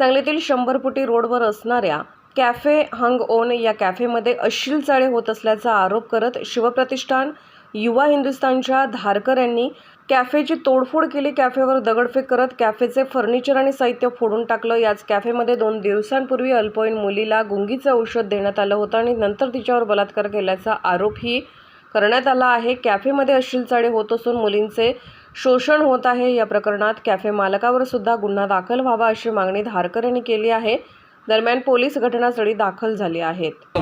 सांगलीतील शंभरपुटी रोडवर असणाऱ्या कॅफे हंग ओन या कॅफेमध्ये अश्लील चाळे होत असल्याचा आरोप करत शिवप्रतिष्ठान युवा हिंदुस्थानच्या धारकर यांनी कॅफेची तोडफोड केली. कॅफेवर दगडफेक करत कॅफेचे फर्निचर आणि साहित्य फोडून टाकलं. याच कॅफेमध्ये दोन दिवसांपूर्वी अल्पवयीन मुलीला गुंगीचं औषध देण्यात आलं होतं आणि नंतर तिच्यावर बलात्कार केल्याचा आरोपही करण्यात आला आहे. कॅफेमध्ये अश्लील चाळे होत असून मुलींचे शोषण होत आहे. या प्रकरणात कॅफे मालकावर सुद्धा गुन्हा दाखल व्हावा अशी मागणी धारकर यांनी केली आहे. दरम्यान पोलीस घटनास्थळी दाखल झाले आहेत.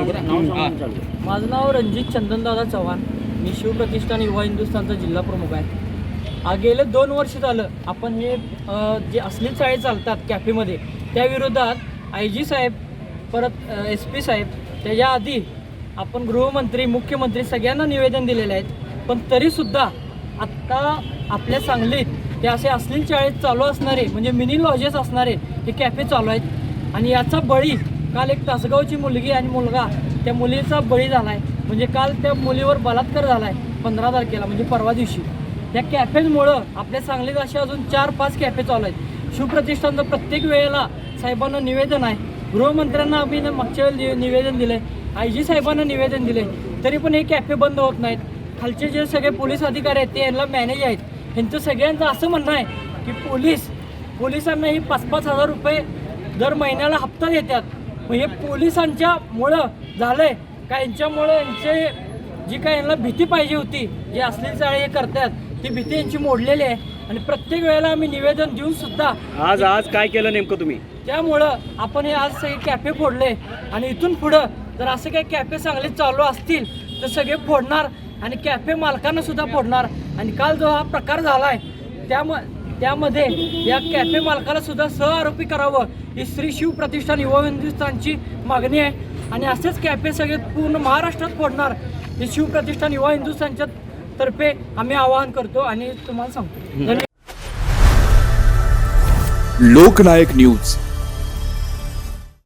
माझं नाव रणजित चंदनदादा चव्हाण. मी शिवप्रतिष्ठान युवा हिंदुस्थानचा जिल्हा प्रमुख आहे. गेले दोन वर्ष झालं आपण हे जे असली चाळे चालतात कॅफेमध्ये त्याविरोधात आय जी साहेब परत एस पी साहेब त्याच्या आधी आपण गृहमंत्री मुख्यमंत्री सगळ्यांना निवेदन दिलेले आहेत पण तरीसुद्धा आत्ता आपल्या सांगलीत ते असे अश्लील शाळेत चालू असणारे म्हणजे मिनी लॉजेस असणारे हे कॅफे चालू आहेत. आणि याचा बळी काल एक तासगावची मुलगी आणि मुलगा त्या मुलीचा बळी झाला आहे म्हणजे काल त्या मुलीवर बलात्कार झाला आहे पंधरा तारखेला म्हणजे परवा दिवशी. त्या कॅफेजमुळं आपल्या सांगलीत असे अजून चार पाच कॅफे चालू आहेत. शिवप्रतिष्ठानचं प्रत्येक वेळेला साहेबांना निवेदन आहे. गृहमंत्र्यांना आम्ही मागच्या वेळेला निवेदन दिलं आहे आय जी साहेबांना निवेदन दिले तरी पण हे कॅफे बंद होत नाहीत. खालचे जे सगळे पोलीस अधिकारी आहेत ते यांना मॅनेज आहेत. ह्यांचं सगळ्यांचं असं म्हणणं आहे की पोलीस पोलिसांना ही पाच पाच हजार रुपये दर महिन्याला हप्ता देतात. मग हे पोलिसांच्या मुळं झालंय का यांच्यामुळं यांचे जी काय यांना भीती पाहिजे होती जे असलेली चाळे हे करतात ती भीती यांची मोडलेली आहे. आणि प्रत्येक वेळेला आम्ही निवेदन देऊन सुद्धा आज आज काय केलं नेमकं तुम्ही? त्यामुळं आपण हे आज सगळे कॅफे फोडले. आणि इथून पुढं जर असे काही कॅफे चांगले चालू असतील तर सगळे फोडणार. आणि कॅफे मालकांना सुद्धा फोडणार. आणि काल जो हा प्रकार झाला आहे त्याम त्यामध्ये या कॅफे मालकाला सुद्धा सहआरोपी करावं. ही श्री शिव प्रतिष्ठान युवा हिंदुस्थानची मागणी आहे. आणि असेच कॅफे सगळे पूर्ण महाराष्ट्रात फोडणार. हे शिवप्रतिष्ठान युवा हिंदुस्थानच्या तर्फे आम्ही आवाहन करतो आणि तुम्हाला सांगतो. लोकनायक न्यूज.